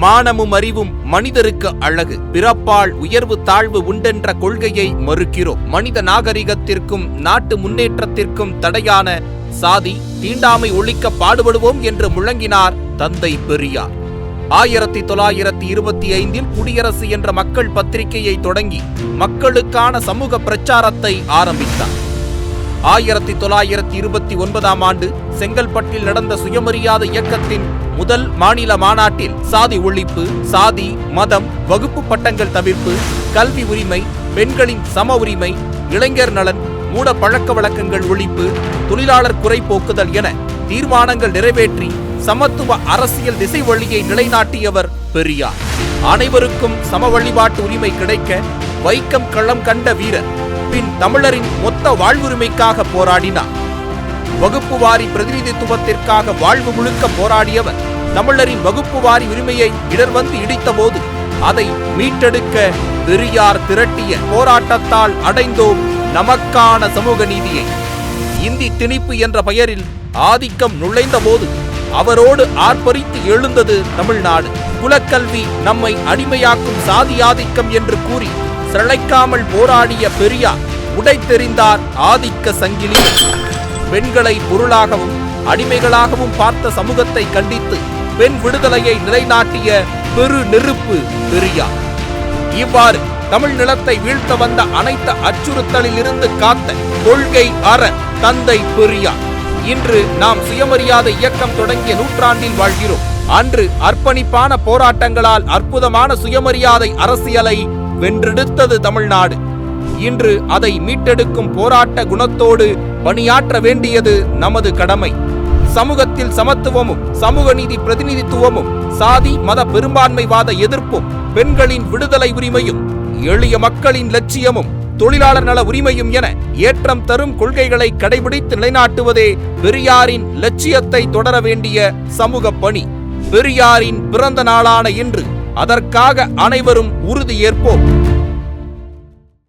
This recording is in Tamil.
மானமும் அறிவும் மனிதருக்கு அழகு. பிறப்பால் உயர்வு தாழ்வு உண்டென்ற கொள்கையை மறுக்கிறோம். மனித நாகரிகத்திற்கும் நாட்டு முன்னேற்றத்திற்கும் தடையான சாதி தீண்டாமை ஒழிக்க பாடுபடுவோம் என்று முழங்கினார் தந்தை பெரியார். ஆயிரத்தி தொள்ளாயிரத்தி இருபத்தி ஐந்தில் குடியரசு என்ற மக்கள் பத்திரிகையை தொடங்கி மக்களுக்கான சமூக பிரச்சாரத்தை ஆரம்பித்தார். ஆயிரத்தி தொள்ளாயிரத்தி இருபத்தி ஒன்பதாம் ஆண்டு செங்கல்பட்டில் நடந்த சுயமரியாதை இயக்கத்தின் முதல் மாநில மாநாட்டில் சாதி ஒழிப்பு சாதி மதம் வகுப்பு பட்டங்கள் தவிர்ப்பு கல்வி உரிமை பெண்களின் சம உரிமை இளைஞர் நலன் மூட பழக்க வழக்கங்கள் ஒழிப்பு தொழிலாளர் குறை போக்குதல் என தீர்மானங்கள் நிறைவேற்றி சமத்துவ அரசியல் திசை வழியை நிலைநாட்டியவர் பெரியார். அனைவருக்கும் சம வழிபாட்டு உரிமை கிடைக்க வைக்கம் களம் கண்ட வீரர் பின் தமிழரின் மொத்த வாழ்வுரிமைக்காக போராடினார். வகுப்பு வாரி பிரதிநிதித்துவத்திற்காக வாழ்வு முழுக்க போராடியவர் தமிழரின் வகுப்பு வாரி உரிமையை இடர் வந்து இடித்தபோது அதை மீட்டெடுக்க பெரியார் திரட்டிய போராட்டத்தால் அடைந்தோம் நமக்கான சமூக நீதியை. இந்தி திணிப்பு என்ற பெயரில் ஆதிக்கம் நுழைந்த போது அவரோடு ஆர்ப்பரித்து எழுந்தது தமிழ்நாடு. குலக்கல்வி நம்மை அடிமையாக்கும் சாதி ஆதிக்கம் என்று கூறி சிழைக்காமல் போராடிய பெரியார் உடைத்தெறிந்தார் ஆதிக்க சங்கிலி. பெண்களை பொருளாகவும் அடிமைகளாகவும் பார்த்த சமூகத்தை கண்டித்து பெண் விடுதலையை நிலைநாட்டிய பெரு நெருப்பு பெரியார். இவ்வாறு தமிழ் நிலத்தை வீழ்த்த வந்த அனைத்து அச்சுறுத்தலில் இருந்து காத்த கொள்கை அற தந்தை பெரியார். இன்று நாம் சுயமரியாதை இயக்கம் தொடங்கிய நூற்றாண்டில் வாழ்கிறோம். அன்று அர்ப்பணிப்பான போராட்டங்களால் அற்புதமான சுயமரியாதை அரசியலை வென்றெடுத்தது தமிழ்நாடு. இன்று அதை மீட்டெடுக்கும் போராட்ட குணத்தோடு பணியாற்ற வேண்டியது நமது கடமை. சமூகத்தில் சமத்துவமும் சமூக நீதி பிரதிநிதித்துவமும் சாதி மத பெரும்பான்மைவாத எதிர்ப்பும் பெண்களின் விடுதலை உரிமையும் எளிய மக்களின் லட்சியமும் தொழிலாளர் நல உரிமையும் என ஏற்றம் தரும் கொள்கைகளை கடைபிடித்து நிலைநாட்டுவதே பெரியாரின் லட்சியத்தை தொடர வேண்டிய சமூக பணி. பெரியாரின் பிறந்த நாளான இன்று அதற்காக அனைவரும் உறுதியேற்போம்